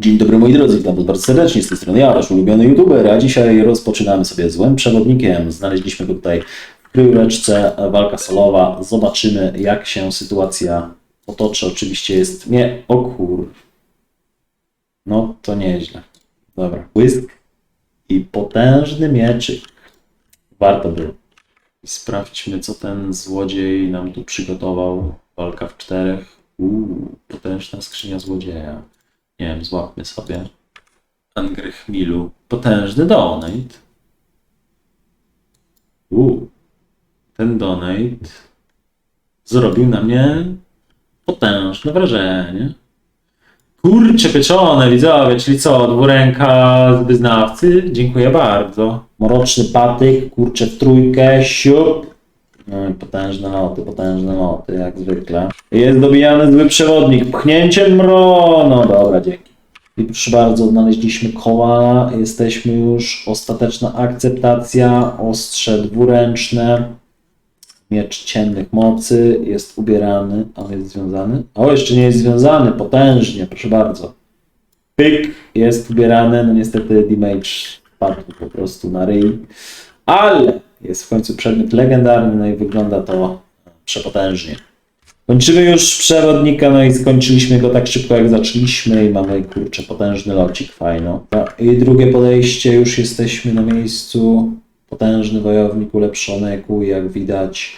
Dzień dobry moi drodzy, witam was bardzo serdecznie, z tej strony ja, ulubiony youtuber, a dzisiaj rozpoczynamy sobie złym przewodnikiem. Znaleźliśmy go tutaj w kryjóweczce, walka solowa. Zobaczymy jak się sytuacja potoczy. Oczywiście jest, nie, o kur... No to nieźle. Dobra, błysk i potężny mieczyk. Warto było. Sprawdźmy co ten złodziej nam tu przygotował. Walka w czterech. Uuu, potężna skrzynia złodzieja. Nie wiem, złapmy sobie. Angrych Milu. Potężny donate. Uuu. Ten donate zrobił na mnie potężne wrażenie. Kurcze pieczone, widzowie, czyli co, dwuręka z wyznawcy? Dziękuję bardzo. Mroczny patyk, kurcze w trójkę, siup. No potężne noty, potężne noty, jak zwykle. Jest dobijany zły przewodnik, pchnięciem mro. No dobra, dzięki. I proszę bardzo, odnaleźliśmy koła, jesteśmy już, ostateczna akceptacja, ostrze dwuręczne, miecz ciemnych mocy, jest ubierany, a on jest związany. O, jeszcze nie jest związany, potężnie, proszę bardzo. Pyk, jest ubierany, no niestety damage padł po prostu na ryj, ale jest w końcu przedmiot legendarny, no i wygląda to przepotężnie. Kończymy już przewodnika, no i skończyliśmy go tak szybko jak zaczęliśmy i mamy kurczę potężny locik, fajno. I drugie podejście, już jesteśmy na miejscu. Potężny wojownik ulepszony EQ, jak widać.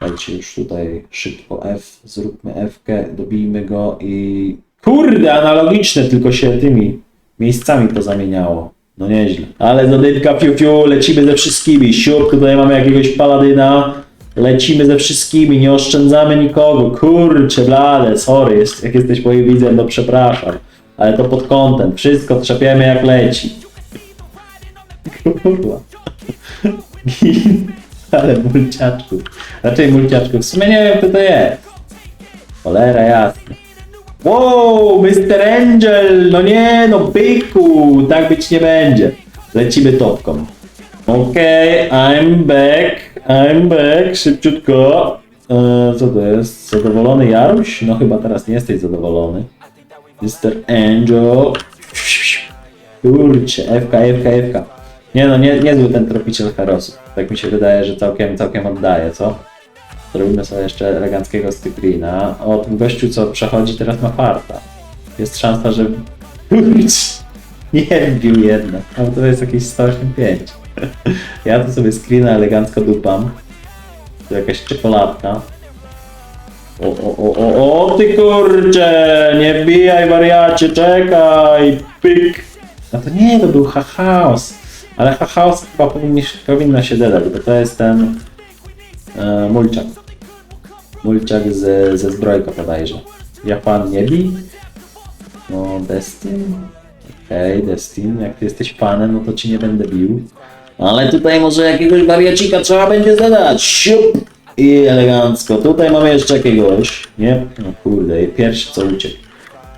Dajcie już tutaj szybko F, zróbmy F-kę, dobijmy go i... Kurde, analogiczne, tylko się tymi miejscami to zamieniało. No nieźle. Ale zadytka fiu fiu, lecimy ze wszystkimi. Siup, tutaj mamy jakiegoś paladyna. Lecimy ze wszystkimi, nie oszczędzamy nikogo. Kurczę, blade, sorry, jest, jak jesteś moim widzem, no przepraszam. Ale to pod kątem, wszystko trzepiemy jak leci. Kurwa. Ale mulciaczków. Raczej mulciaczków. W sumie nie wiem kto to jest. Cholera jasna. Wow, Mr. Angel! No nie, no byku! Tak być nie będzie. Lecimy topką. Okej, I'm back, I'm back, szybciutko. E, co to jest? Zadowolony Jaruś? No chyba teraz nie jesteś zadowolony. Mr. Angel. Kurczę, FK, FK, FK. Nie no, nie, niezły ten tropiciel Herosu. Tak mi się wydaje, że całkiem, całkiem oddaje, co? Zrobimy sobie jeszcze eleganckiego screena. O, tym gościu, co przechodzi, teraz ma farta. Jest szansa, że... Nie wbił jednak. Ale to jest jakieś 185. Ja tu sobie screena elegancko dupam. Tu jakaś czekoladka. O, o, o, o, o ty kurcze! Nie wbijaj wariacie, czekaj! Pyk! No to nie, to był chaos. Ale chaos chyba powinno się dodać, bo to jest ten e, mulczak. Mulczak z, ze zbrojką bodajże. Japan nie bij? No, Destin? Okej, Destin, jak ty jesteś panem, no to ci nie będę bił. Ale tutaj może jakiegoś wariacika trzeba będzie zadać. Siup! I elegancko. Tutaj mamy jeszcze jakiegoś. Nie? No kurde, pierwszy co uciekł.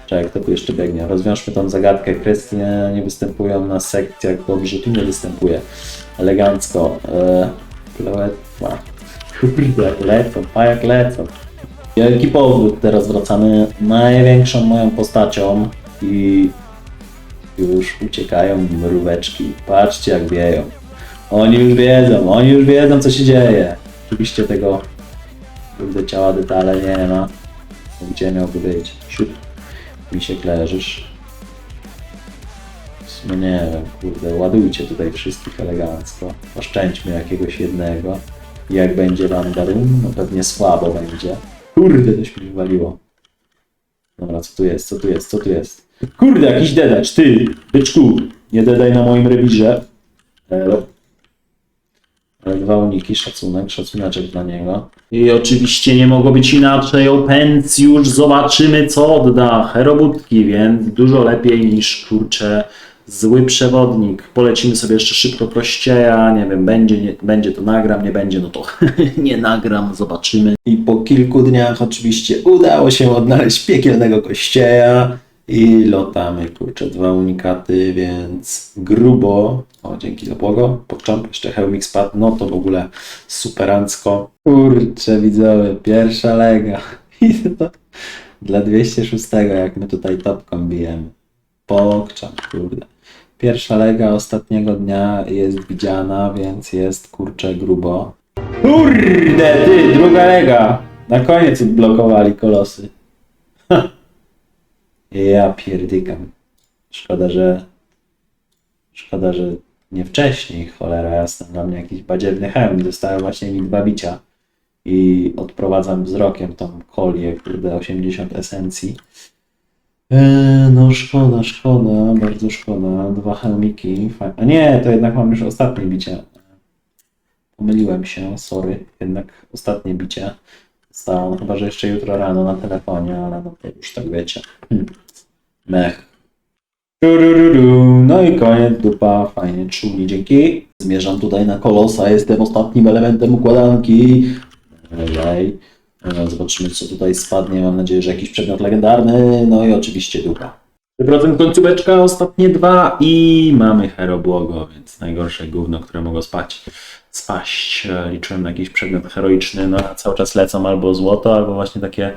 Czekaj, kto tu jeszcze biegnie? Rozwiążmy tą zagadkę. Kwestie nie występują na sekcjach. Dobrze, tu nie występuje. Elegancko. Eee. Kurde, jak lecą, pa jak lecą. Wielki powrót. Teraz wracamy największą moją postacią i już uciekają mróweczki. Patrzcie jak wieją. Oni już wiedzą, oni już wiedzą co się dzieje. Oczywiście tego kurde ciała detale nie ma. Gdzie miałby być? Siup. Mi się leżysz. W sumie nie wiem, kurde, ładujcie tutaj wszystkich elegancko. Oszczędźmy jakiegoś jednego. Jak będzie Wandarum? No pewnie słabo będzie. Kurde, coś mi wywaliło. Dobra, co tu jest, co tu jest, co tu jest? Kurde, jakiś dedacz, ty, byczku, nie dedaj na moim rewirze. Ale dwa uniki, szacunek, szacuneczek dla niego. I oczywiście nie mogło być inaczej, Opencjusz, zobaczymy co odda Herobutki, więc dużo lepiej niż, kurczę, zły przewodnik. Polecimy sobie jeszcze szybko Prościeja, nie wiem, będzie, nie, będzie to nagram, nie będzie, no to nie nagram, zobaczymy. I po kilku dniach oczywiście udało się odnaleźć piekielnego Kościeja i lotamy, kurczę, dwa unikaty, więc grubo. O, dzięki za błogo. Pokczamp, jeszcze Helmik spadł, no to w ogóle superancko. Kurczę, widzowie, pierwsza lega. Dla 206, jak my tutaj topką bijemy. Pokczam, kurde. Pierwsza lega ostatniego dnia jest widziana, więc jest kurczę grubo. Kurde, ty, druga lega! Na koniec odblokowali kolosy. Ha. Ja pierdykam. Szkoda, że... Szkoda, że nie wcześniej, cholera jasna, dla mnie jakiś badziewny hełm. Dostałem właśnie mi dwa bicia i odprowadzam wzrokiem tą kolię, kurde, 80 esencji. No szkoda, szkoda, bardzo szkoda. Dwa helmiki. A nie, to jednak mam już ostatnie bicie. Pomyliłem się, sorry. Jednak ostatnie bicie stało, no chyba że jeszcze jutro rano na telefonie, ale no to już tak wiecie. Hmm. Mech. No i koniec, dupa, fajnie, czuli, dzięki. Zmierzam tutaj na kolosa, jestem ostatnim elementem układanki. Ej, Zobaczymy, co tutaj spadnie. Mam nadzieję, że jakiś przedmiot legendarny. No i oczywiście dupa. 3% końcóweczka, ostatnie dwa i mamy hero błogo, więc najgorsze gówno, które mogło spać. Spaść. Liczyłem na jakiś przedmiot heroiczny, no a cały czas lecą albo złoto, albo właśnie takie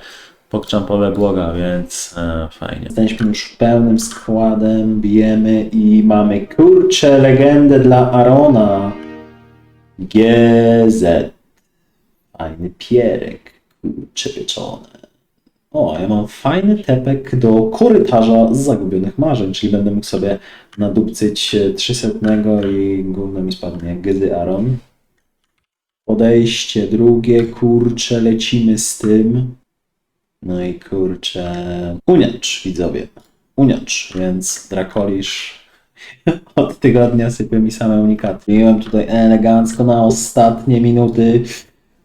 pokczampowe błoga, więc e, fajnie. Jesteśmy już pełnym składem, bijemy i mamy kurczę legendę dla Arona. GZ. Fajny pierek, kurcze pieczone. O, ja mam fajny tepek do korytarza z zagubionych marzeń, czyli będę mógł sobie nadupcyć 300 i gówno mi spadnie Gdy Aron. Podejście drugie, kurcze, lecimy z tym. No i kurcze, uniacz widzowie, uniacz, więc Drakolisz od tygodnia sypie mi same unikaty. Miałem tutaj elegancko na ostatnie minuty.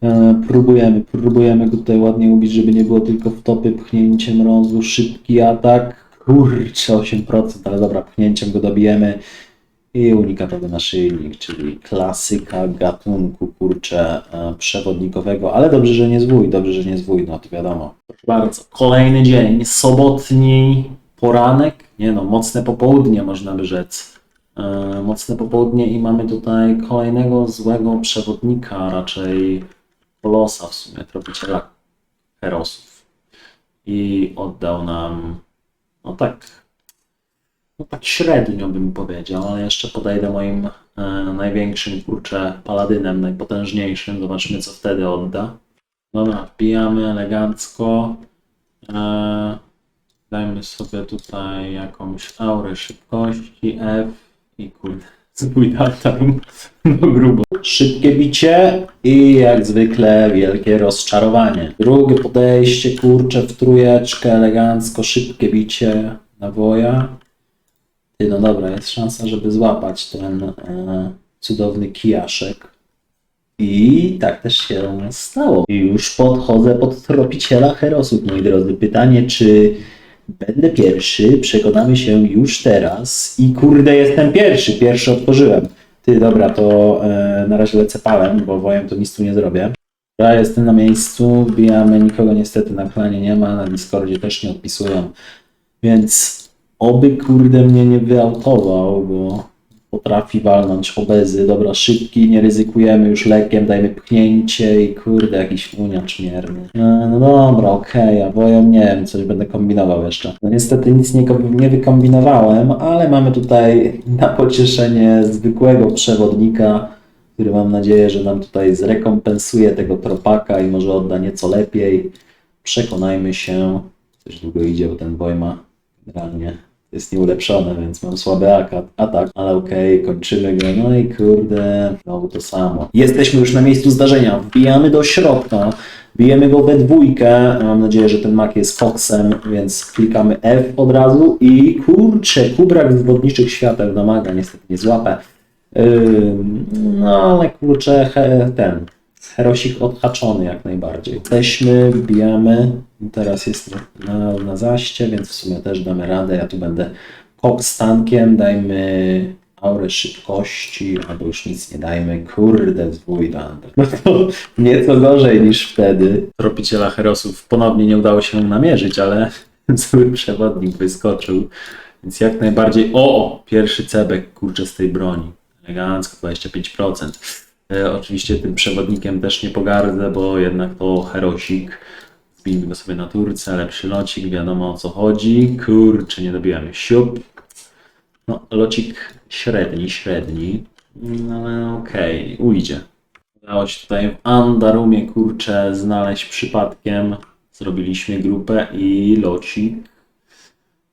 E, Próbujemy, próbujemy go tutaj ładnie ubić, żeby nie było tylko w topy pchnięciem mrozu, szybki atak, kurczę 8%, ale dobra, pchnięciem go dobijemy i unikatowy naszyjnik, czyli klasyka gatunku, kurczę, e, przewodnikowego, ale dobrze, że nie zwój, dobrze, że nie zwój, no to wiadomo. Proszę bardzo, kolejny dzień, sobotni poranek, nie no, mocne popołudnie można by rzec. E, Mocne popołudnie i mamy tutaj kolejnego złego przewodnika, raczej Kolosa w sumie, tropiciela Herosów. I oddał nam, no tak, no tak średnio bym powiedział, ale jeszcze podejdę moim e, największym, kurczę, paladynem, najpotężniejszym. Zobaczymy, co wtedy odda. Dobra, wbijamy elegancko. E, dajmy sobie tutaj jakąś aurę szybkości, F i kurde, zwój altarum, no grubo. Szybkie bicie i jak zwykle wielkie rozczarowanie. Drugie podejście, kurczę, w trójeczkę, elegancko, szybkie bicie nawoja. Ty, no dobra, jest szansa, żeby złapać ten e, cudowny kijaszek. I tak też się stało. I już podchodzę pod tropiciela Herosów, moi drodzy. Pytanie, czy będę pierwszy? Przekonamy się już teraz. I kurde, jestem pierwszy. Pierwszy otworzyłem. Ty, dobra, to e, na razie lecę palem, bo wojem to nic tu nie zrobię. Ja jestem na miejscu, wbijamy, nikogo niestety na klanie nie ma, na Discordzie też nie odpisują. Więc oby kurde mnie nie wyautował, bo potrafi walnąć obezy. Dobra, szybki, nie ryzykujemy już lekiem, dajmy pchnięcie i kurde, jakiś uniacz mierny. E, No dobra, okej, a wojem nie wiem, coś będę kombinował jeszcze. No niestety nic nie, nie wykombinowałem, ale mamy tutaj na pocieszenie zwykłego przewodnika, który mam nadzieję, że nam tutaj zrekompensuje tego tropaka i może odda nieco lepiej. Przekonajmy się. Coś długo idzie, bo ten Wojma generalnie jest nieulepszony, więc mam słaby atak, ale okej, kończymy go. No i kurde, znowu to samo. Jesteśmy już na miejscu zdarzenia. Wbijamy do środka. Bijemy go we dwójkę. Mam nadzieję, że ten mak jest Foxem, więc klikamy F od razu i kurczę, kubrak z wodniczych świateł na maga niestety nie złapę. Ym, No ale kurczę, he, ten herosik odhaczony jak najbardziej. Jesteśmy, wbijamy. Teraz jest na, na zaście, więc w sumie też damy radę. Ja tu będę kop z tankiem, dajmy aurę szybkości, albo już nic nie dajmy. Kurde, zwój Lander. No to nieco gorzej niż wtedy. Tropiciela herosów ponownie nie udało się namierzyć, ale zły przewodnik wyskoczył. Więc jak najbardziej. O! Pierwszy cebek kurczę z tej broni. Elegancko 25%. E, oczywiście tym przewodnikiem też nie pogardzę, bo jednak to herosik Zbijmy go sobie na turce, lepszy locik, wiadomo o co chodzi. Kurczę, nie dobiłem. Siup. No, locik średni, średni. No ale okej, ujdzie. Udało się tutaj w Andarumie, kurczę, znaleźć przypadkiem. Zrobiliśmy grupę i locik.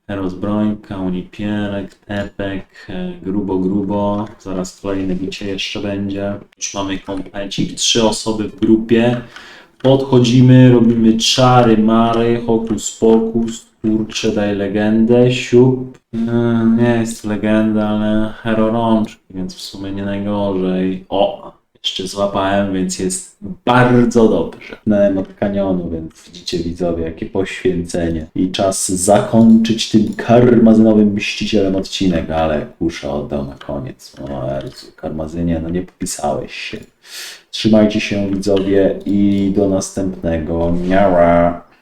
Rozbrońka, unipierek, tepek, e, grubo, grubo. Zaraz kolejne bicie jeszcze będzie. Już mamy komplecik, trzy osoby w grupie. Podchodzimy, robimy czary, mary, hokus pokus, kurczę, daj legendę, siup. E, Nie jest legenda, ale hero rączki, więc w sumie nie najgorzej. O, jeszcze złapałem, więc jest bardzo dobrze. Nałem od kanionu, więc widzicie widzowie, jakie poświęcenie. I czas zakończyć tym karmazynowym mścicielem odcinek, ale kusza oddał na koniec. O Jezu, karmazynie, no nie popisałeś się. Trzymajcie się widzowie i do następnego. Miara.